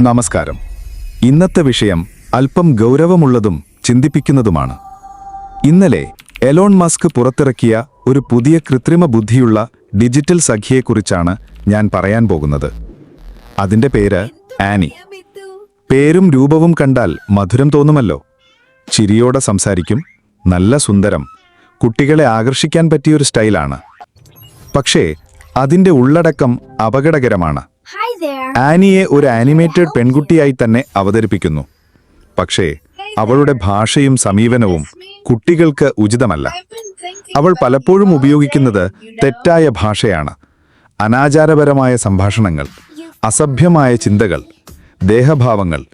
നമസ്കാരം. ഇന്നത്തെ വിഷയം അല്പം ഗൗരവമുള്ളതും ചിന്തിപ്പിക്കുന്നതുമാണ്. ഇന്നലെ എലോൺ മസ്ക് പുറത്തിറക്കിയ ഒരു പുതിയ കൃത്രിമ ബുദ്ധിയുള്ള ഡിജിറ്റൽ സഖിയെക്കുറിച്ചാണ് ഞാൻ പറയാൻ പോകുന്നത്. അതിന്റെ പേര് ആനി. പേരും രൂപവും കണ്ടാൽ മധുരം തോന്നുമല്ലോ. ചിരിയോടെ സംസാരിക്കും. നല്ല സുന്ദരം. കുട്ടികളെ ആകർഷിക്കാൻ പറ്റിയൊരു സ്റ്റൈലാണ്. പക്ഷേ അതിന്റെ ഉള്ളടക്കം അപകടകരമാണ്. ആനിയെ ഒരു ആനിമേറ്റഡ് പെൺകുട്ടിയായി തന്നെ അവതരിപ്പിക്കുന്നു. പക്ഷേ അവളുടെ ഭാഷയും സമീപനവും കുട്ടികൾക്ക് ഉചിതമല്ല. അവൾ പലപ്പോഴും ഉപയോഗിക്കുന്നത് തെറ്റായ ഭാഷയാണ്. അനാചാരപരമായ സംഭാഷണങ്ങൾ അസഭ്യമായ ചിന്തകൾ ദേഹഭാവങ്ങൾ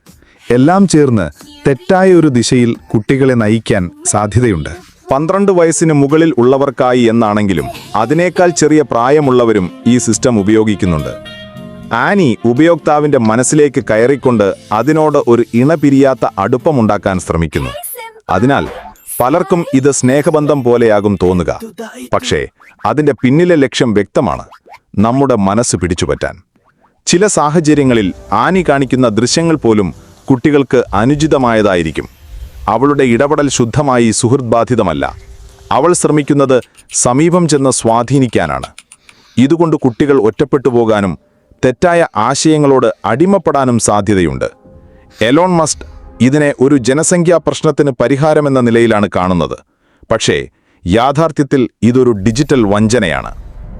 എല്ലാം ചേർന്ന് തെറ്റായ ഒരു ദിശയിൽ കുട്ടികളെ നയിക്കാൻ സാധ്യതയുണ്ട്. പന്ത്രണ്ട് വയസ്സിന് മുകളിൽ ഉള്ളവർക്കായി എന്നാണെങ്കിലും അതിനേക്കാൾ ചെറിയ പ്രായമുള്ളവരും ഈ സിസ്റ്റം ഉപയോഗിക്കുന്നുണ്ട്. ആനി ഉപയോക്താവിന്റെ മനസ്സിലേക്ക് കയറിക്കൊണ്ട് അതിനോട് ഒരു ഇണപിരിയാത്ത അടുപ്പമുണ്ടാക്കാൻ ശ്രമിക്കുന്നു. അതിനാൽ പലർക്കും ഇത് സ്നേഹബന്ധം പോലെയാകും തോന്നുക. പക്ഷേ അതിന്റെ പിന്നിലെ ലക്ഷ്യം വ്യക്തമാണ്. നമ്മുടെ മനസ്സ് പിടിച്ചുപറ്റാൻ. ചില സാഹചര്യങ്ങളിൽ ആനി കാണിക്കുന്ന ദൃശ്യങ്ങൾ പോലും കുട്ടികൾക്ക് അനുചിതമായതായിരിക്കും. അവളുടെ ഇടപെടൽ ശുദ്ധമായി സുഹൃദ്ബാധിതമല്ല അവൾ ശ്രമിക്കുന്നത് സമീപം ചെന്ന് സ്വാധീനിക്കാനാണ്. ഇതുകൊണ്ട് കുട്ടികൾ ഒറ്റപ്പെട്ടു പോകാനും തെറ്റായ ആശയങ്ങളോട് അടിമപ്പെടാനും സാധ്യതയുണ്ട്. എലോൺ മസ്ക് ഇതിനെ ഒരു ജനസംഖ്യാ പ്രശ്നത്തിന് പരിഹാരമെന്ന നിലയിലാണ് കാണുന്നത്. പക്ഷേ യാഥാർത്ഥ്യത്തിൽ ഇതൊരു ഡിജിറ്റൽ വഞ്ചനയാണ്.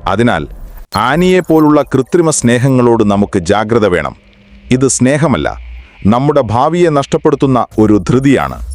അതിനാൽ ആനിയെ പോലുള്ള കൃത്രിമ സ്നേഹങ്ങളോട് നമുക്ക് ജാഗ്രത വേണം. ഇത് സ്നേഹമല്ല നമ്മുടെ ഭാവിയെ നഷ്ടപ്പെടുത്തുന്ന ഒരു ധൃതിയാണ്.